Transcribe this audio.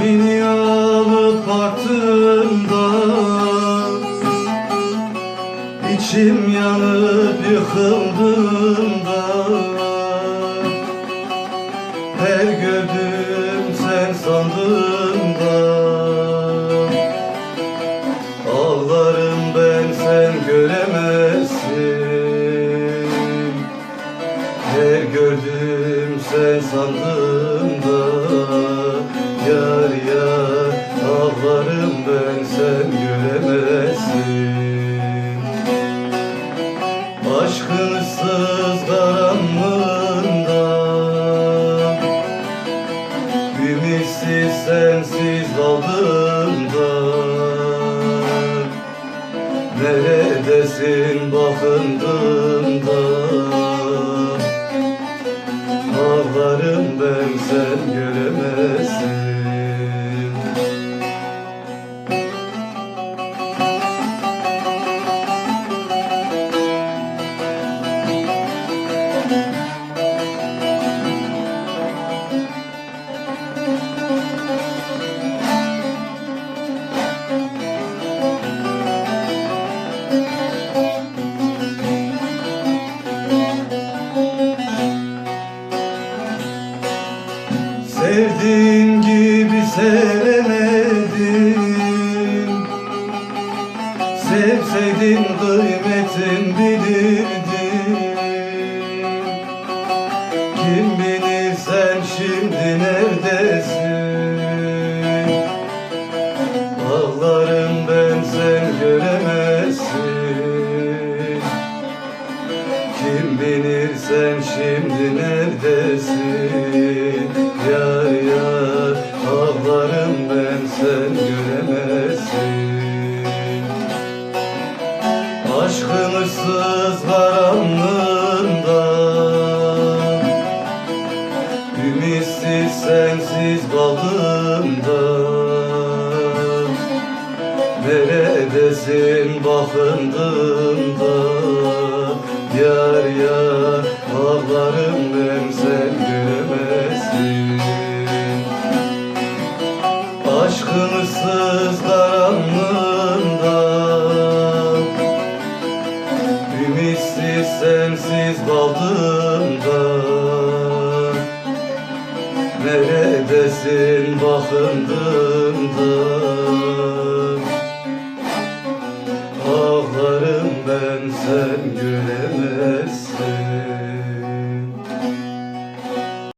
Beni alıp aklımda İçim yanıp yıkıldığımda Her gördüm sen sandığımda Ağlarım ben sen göremezsin. Her gördüm sen sandığımda Yar yar ağlarım ben sen göremezsin Aşkın ıssız karanlığında Ümitsiz sensiz kaldığımda Neredesin bakındığımda Ağlarım ben sen göremezsin Sevdiğin gibi sevemedim. Sevseydin kıymetin bilirdin Kim bilir sen şimdi neredesin? Ağlarım ben sen göremezsin. Kim bilir sen şimdi neredesin? Yar ağlarım ben sen göremezsin Aşkın ıssız karanlığında Ümitsiz sensiz kaldığımda Neredesin bakındığımda Yar yar ağlarım ben sen sensiz kaldığımda Neredesin? Bakındığımda Ağlarım ben sen göremezsin